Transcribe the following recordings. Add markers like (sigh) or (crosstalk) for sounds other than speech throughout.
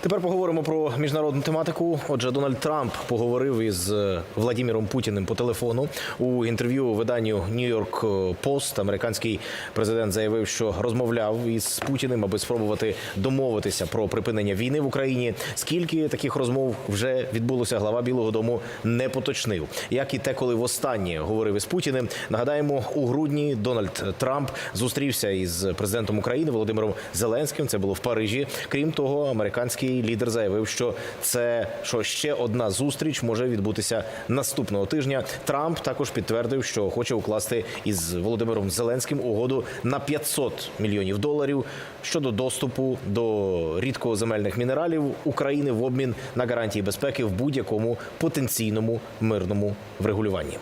Тепер поговоримо про міжнародну тематику. Отже, Дональд Трамп поговорив із е, Владіміром Путіним по телефону у інтерв'ю виданню York Post. Американський президент заявив, що розмовляв із Путіним, аби спробувати домовитися про припинення війни в Україні. Скільки таких розмов вже відбулося, глава Білого Дому не поточнив. Як і те, коли востаннє говорив із Путіним. Нагадаємо, у грудні Дональд Трамп зустрівся із президентом України Володимиром Зеленським. Це було в Парижі. Крім того, американський лідер заявив, що це що ще одна зустріч може відбутися наступного тижня. Трамп також підтвердив, що хоче укласти із Володимиром Зеленським угоду на 500 мільйонів доларів щодо доступу до рідкоземельних мінералів України в обмін на гарантії безпеки в будь-якому потенційному мирному врегулюванні.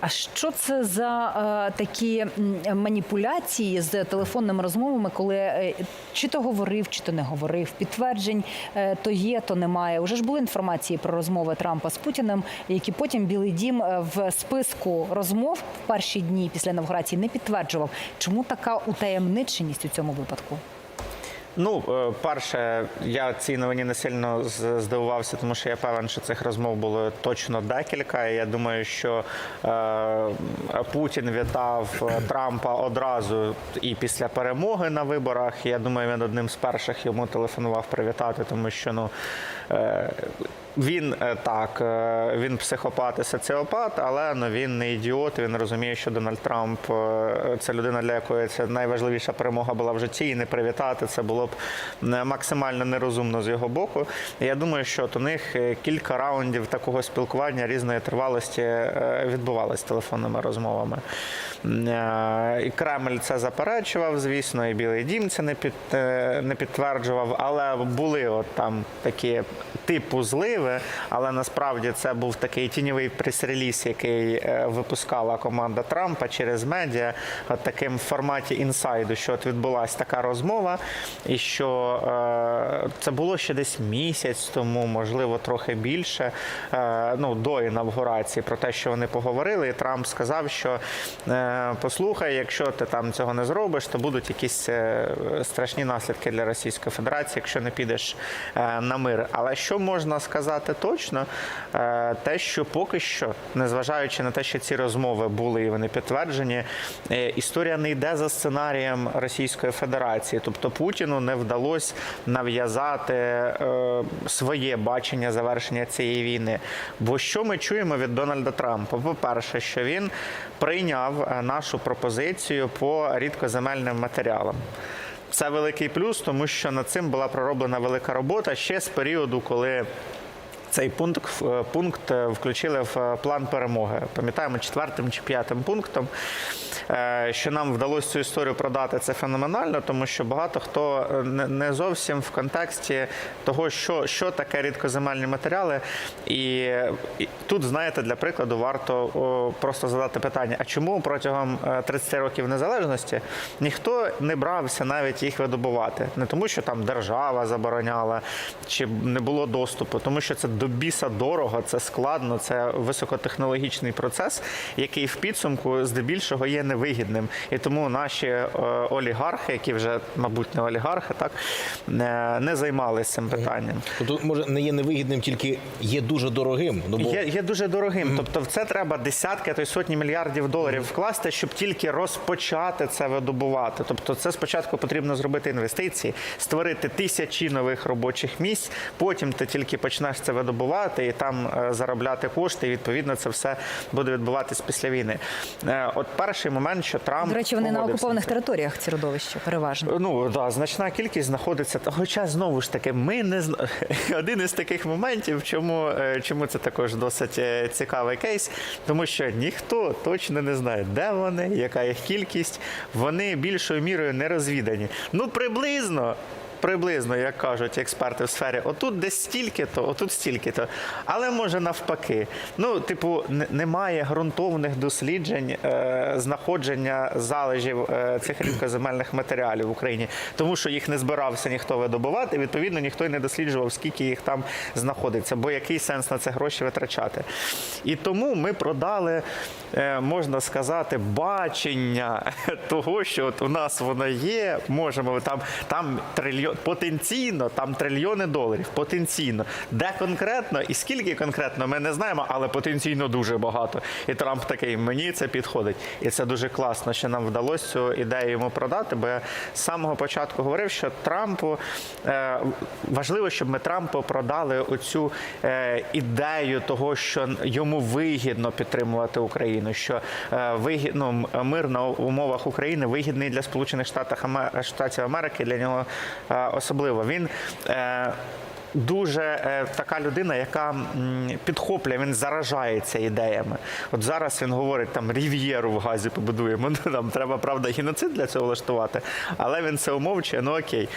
А що це за е, такі маніпуляції з телефонними розмовами, коли е, чи то говорив, чи то не говорив? Підтверджень е, то є, то немає. Уже ж були інформації про розмови Трампа з Путіним, які потім Білий Дім е, в списку розмов в перші дні після інавгурації не підтверджував. Чому така утаємниченість у цьому випадку? Ну, е, перше, я цій новині не сильно здивувався, тому що я певен, що цих розмов було точно декілька. Я думаю, що е, Путін вітав е, Трампа одразу і після перемоги на виборах. Я думаю, він одним з перших йому телефонував привітати, тому що ну. Він е, так, е, він психопат і соціопат, але ну, він не ідіот. Він розуміє, що Дональд Трамп е, це людина, для якої це найважливіша перемога була в житті, і не привітати це було б максимально нерозумно з його боку. Я думаю, що от у них кілька раундів такого спілкування різної тривалості відбувалось телефонними розмовами. І Кремль це заперечував, звісно, і Білий Дім це не під не підтверджував, але були от там такі типу зливи, але насправді це був такий тіньовий прес-реліз, який е, випускала команда Трампа через медіа, от таким форматі інсайду, що от відбулася така розмова, і що е, це було ще десь місяць тому, можливо, трохи більше, е, ну до інавгурації про те, що вони поговорили. І Трамп сказав, що е, послухай, якщо ти там цього не зробиш, то будуть якісь е, страшні наслідки для Російської Федерації, якщо не підеш на мир. Але що можна сказати точно, те, що поки що, незважаючи на те, що ці розмови були і вони підтверджені, історія не йде за сценарієм Російської Федерації. Тобто Путіну не вдалося нав'язати е, своє бачення завершення цієї війни. Бо що ми чуємо від Дональда Трампа? По-перше, що він прийняв е, нашу пропозицію по рідкоземельним матеріалам. Це великий плюс, тому що над цим була пророблена велика робота ще з періоду, коли цей пункт, е, пункт включили в план перемоги. Пам'ятаємо, четвертим чи п'ятим пунктом. Е, Що нам вдалося цю історію продати, це феноменально, тому що багато хто е, не- не зовсім в контексті того, що, що таке рідкоземельні матеріали. І, і тут, знаєте, для прикладу, варто просто задати питання: а чому протягом е, 30 років незалежності ніхто не брався навіть їх видобувати? Не тому, що там держава забороняла чи не було доступу, тому що це до біса дорого, це складно, це високотехнологічний процес, який в підсумку здебільшого є невигідним. І тому наші е, олігархи, які вже, мабуть, не олігархи, так не, не займалися цим питанням. Тобто, може, не є невигідним, тільки є дуже дорогим. Ну, бо Є, є дуже дорогим. Тобто, в це треба десятки, а то й сотні мільярдів доларів вкласти, щоб тільки розпочати це видобувати. Тобто, це спочатку потрібно зробити інвестиції, створити тисячі нових робочих місць. Потім ти тільки почнеш це видобувати і там е, заробляти кошти. І відповідно це все буде відбуватись після війни. Е, От перший момент, що Трамп До речі, вони на окупованих територіях ці родовища переважно. Ну да, значна кількість знаходиться. Хоча знову ж таки, ми не (laughs) один із таких моментів, чому, е, чому це також досить е, цікавий кейс, тому що ніхто точно не знає, де вони, яка їх кількість. Вони більшою мірою не розвідані. Ну приблизно. Приблизно, як кажуть експерти в сфері, отут десь стільки-то, отут стільки-то. Але може навпаки. Ну, типу, немає ґрунтовних досліджень е, знаходження залежів е, цих рідкоземельних матеріалів в Україні, тому що їх не збирався ніхто видобувати. Відповідно, ніхто й не досліджував, скільки їх там знаходиться, бо який сенс на це гроші витрачати. І тому ми продали, можна сказати, бачення (laughs) того, що от у нас воно є, можемо там, там трильйон трильйон потенційно там трильйони доларів. Потенційно, де конкретно і скільки конкретно, ми не знаємо, але потенційно дуже багато. І Трамп такий, мені це підходить. І це дуже класно, що нам вдалося цю ідею йому продати. Бо я з самого початку говорив, що Трампу е, важливо, щоб ми Трампу продали оцю е, ідею того, що йому вигідно підтримувати Україну, що е, вигідно мир на умовах України вигідний для Сполучених Штатів Аме- Америки. Для нього е, особливо він. Дуже е, така людина, яка м, підхоплює, він заражається ідеями. От зараз він говорить там рів'єру в газі побудуємо. (laughs) Ну там треба правда геноцид для цього влаштувати, але він це умовчує. Ну окей,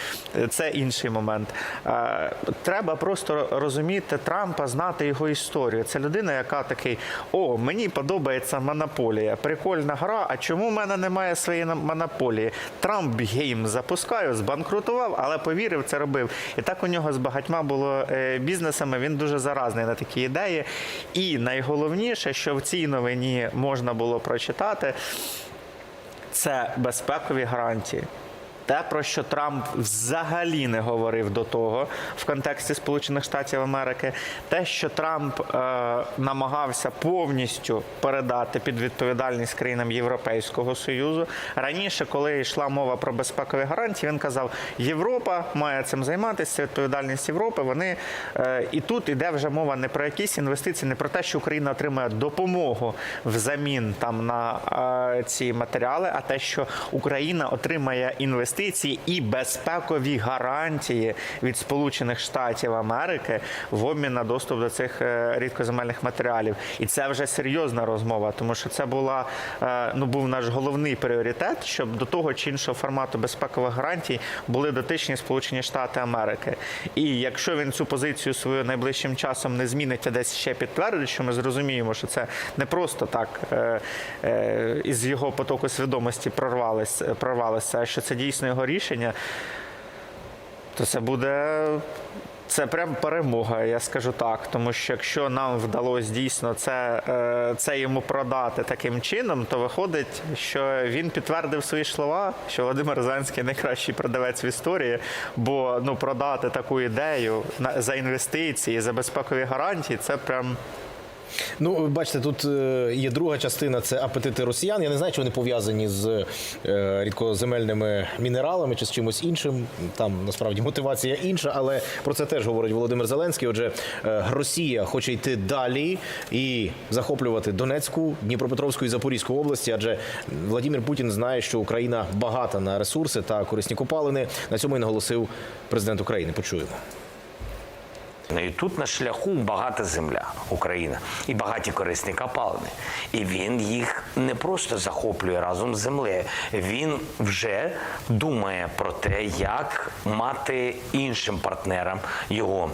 це інший момент. Е, треба просто розуміти Трампа, знати його історію. Це людина, яка такий: о, мені подобається монополія, прикольна гра. А чому в мене немає своєї монополії? Трамп гейм запускаю, збанкрутував, але повірив, це робив. І так у нього з багатьма було е, бізнесами. Він дуже заразний на такі ідеї. І найголовніше, що в цій новині можна було прочитати, це безпекові гарантії. Те, про що Трамп взагалі не говорив до того в контексті Сполучених Штатів Америки, те, що Трамп е, намагався повністю передати під відповідальність країнам Європейського союзу. Раніше, коли йшла мова про безпекові гарантії, він казав, Європа має цим займатися, відповідальність Європи. Вони е, і тут іде вже мова не про якісь інвестиції, не про те, що Україна отримує допомогу взамін там на е, ці матеріали, а те, що Україна отримає інвестиції і безпекові гарантії від Сполучених Штатів Америки в обмін на доступ до цих е, рідкоземельних матеріалів. І це вже серйозна розмова, тому що це була е, ну був наш головний пріоритет, щоб до того чи іншого формату безпекових гарантій були дотичні Сполучені Штати Америки. І якщо він цю позицію свою найближчим часом не змінить, а десь ще підтвердить, що ми зрозуміємо, що це не просто так е, із його потоку свідомості прорвалися, прорвалося, що це дійсно його рішення, то це буде. Це прям перемога, я скажу так. Тому що якщо нам вдалося дійсно це, е, це йому продати таким чином, то виходить, що він підтвердив свої слова, що Володимир Зеленський найкращий продавець в історії, бо ну продати таку ідею за інвестиції, за безпекові гарантії, це прям Ну, бачите, тут е, є друга частина це апетити росіян. Я не знаю, чи вони пов'язані з е, рідкоземельними мінералами чи з чимось іншим. Там насправді мотивація інша, але про це теж говорить Володимир Зеленський. Отже, е, Росія хоче йти далі і захоплювати Донецьку, Дніпропетровську і Запорізьку області, адже Владимир Путін знає, що Україна багата на ресурси та корисні копалини. На цьому і наголосив президент України. Почуємо. Ну, І тут на шляху багата земля Україна і багаті корисні копалини. І він їх не просто захоплює разом з землею. Він вже думає про те, як мати іншим партнерам його.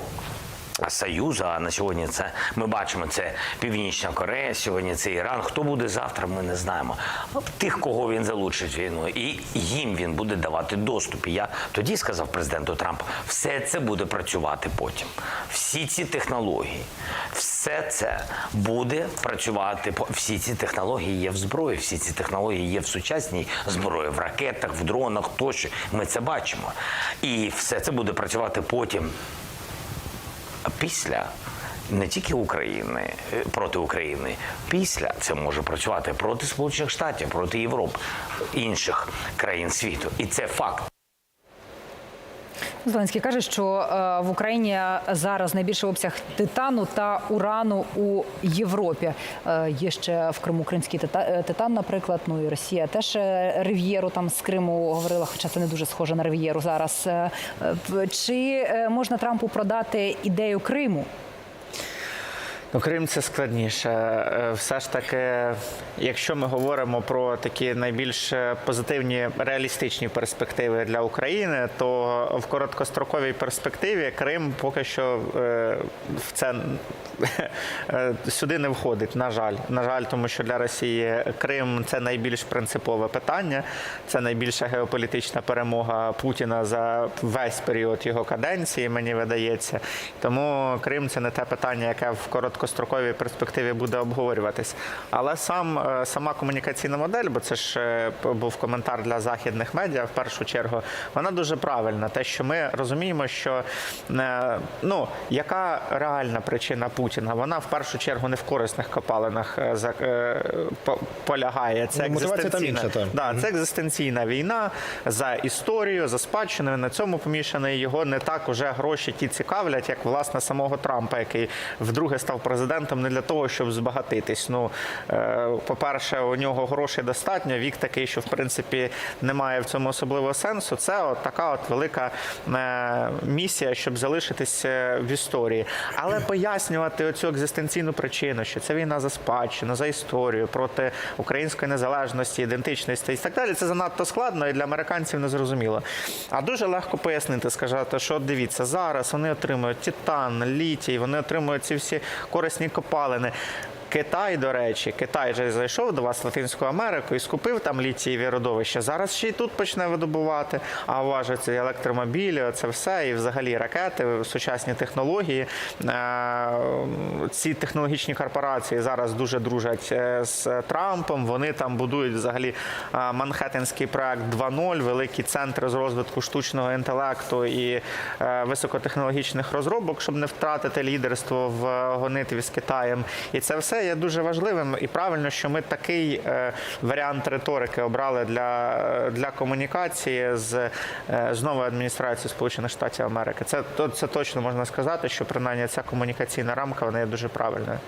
Союзу, а на сьогодні це ми бачимо це Північна Корея, сьогодні це Іран. Хто буде завтра, ми не знаємо. Ну, Тих, кого він залучить війну, і їм він буде давати доступ. І я тоді сказав президенту Трампу, все це буде працювати потім. Всі ці технології, все це буде працювати. Всі ці технології є в зброї, всі ці технології є в сучасній зброї, в ракетах, в дронах тощо. Ми це бачимо. І все це буде працювати потім після не тільки України е, проти України, після це може працювати проти Сполучених Штатів, проти Європи, інших країн світу, і це факт. Зеленський каже, що е, в Україні зараз найбільший обсяг титану та урану у Європі. Е, є ще в Криму кримський е, титан, наприклад. Ну і Росія теж рив'єру там з Криму говорила, хоча це не дуже схоже на рив'єру зараз. Чи можна Трампу продати ідею Криму? Ну, Крим це складніше. Е, Все ж таки, якщо ми говоримо про такі найбільш е, позитивні реалістичні перспективи для України, то в короткостроковій перспективі Крим поки що е, в це (laughs) сюди не входить. На жаль, на жаль, тому що для Росії Крим це найбільш принципове питання, це найбільша геополітична перемога Путіна за весь період його каденції. Мені видається. Тому Крим це не те питання, яке в короткостроковій короткостроковій перспективі буде обговорюватись. Але сам е, сама комунікаційна модель, бо це ж е, був коментар для західних медіа в першу чергу, вона дуже правильна. Те, що ми розуміємо, що е, ну яка реальна причина Путіна, вона в першу чергу не в корисних копалинах полягає. Це Ну, там інша, та. да, це екзистенційна війна за історію, за спадщину. На цьому помішаний. Його не так уже гроші ті цікавлять, як власне самого Трампа, який вдруге став президентом не для того, щоб збагатитись. Ну е, по-перше, у нього грошей достатньо. Вік такий, що в принципі немає в цьому особливого сенсу. Це от така от велика е, місія, щоб залишитись е, в історії. Але пояснювати оцю екзистенційну причину, що це війна за спадщину, за історію проти української незалежності, ідентичності і так далі. Це занадто складно і для американців не зрозуміло. А дуже легко пояснити, сказати, що дивіться, зараз вони отримують титан, літій, вони отримують ці всі корисні копалини. Китай, до речі, Китай же зайшов до вас в Латинську Америку і скупив там літієві родовища. Зараз ще й тут почне видобувати. А уважать ці електромобілі, це все, і взагалі ракети, сучасні технології. Е, Ці технологічні корпорації зараз дуже дружать е, з Трампом. Вони там будують взагалі е, Манхеттенський проект 2.0, великий центр з розвитку штучного інтелекту і високотехнологічних розробок, щоб не втратити лідерство в гонитві з Китаєм. І це все є дуже важливим і правильно, що ми такий е, варіант риторики обрали для, е, для комунікації з, е, з новою адміністрацією Сполучених Штатів Америки. Це, то- це точно можна сказати, що принаймні ця комунікаційна рамка вона є дуже правильною.